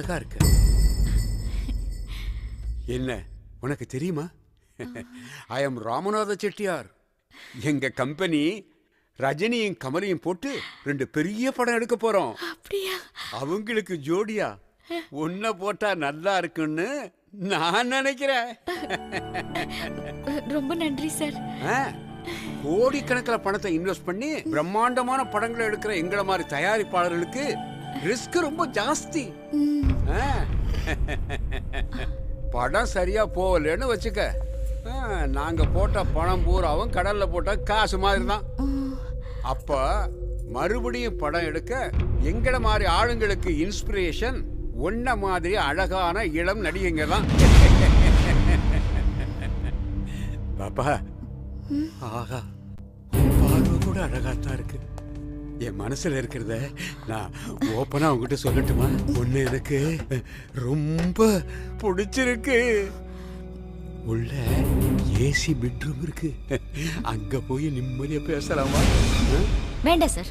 அழகா இருக்க. என்ன உனக்கு தெரியுமா? ஐ எம் ராமநாத செட்டியார் எங்க கம்பெனி ரஜினியும் கமலையும் போட்டு ரெண்டு பெரிய படம் எடுக்க போறோம். அப்படியா? அவங்களுக்கு ஜோடியா. உன்னை போட்டா நல்லா இருக்குன்னு நான் நினைக்கிறேன். ரொம்ப நன்றி சார். ஆ, கோடிக்கணக்கில் பணத்தை இன்வெஸ்ட் பண்ணி பிரம்மாண்டமான படங்களை எடுக்கிற எங்களை மாதிரி தயாரிப்பாளர்களுக்கு ரிஸ்க் ரொம்ப ஜாஸ்தி. படம் சரியா போகலன்னு வச்சுக்க. நாங்க போட்ட பணம் பூராவும் கடல்ல போட்ட காசு மாதிரி தான் அப்ப மறுபடியும் படம் எடுக்க எங்கள மாதிரி ஆளுங்களுக்கு இன்ஸ்பிரேஷன் உன்ன மாதிரி அழகான இளம் நடிகைங்க தான். பாப்பா. ஆஹா. பார்வை கூட அழகாத்தான் இருக்கு. என் மனசுல இருக்கிறத நான் ஓப்பனா உங்ககிட்ட சொல்லட்டுமா? ஒண்ணு எனக்கு ரொம்ப பிடிச்சிருக்கு. உள்ள ஏசி பெட்ரூம் இருக்கு. அங்க போய் நிம்மதியா பேசலாமா? வேண்டாம் சார்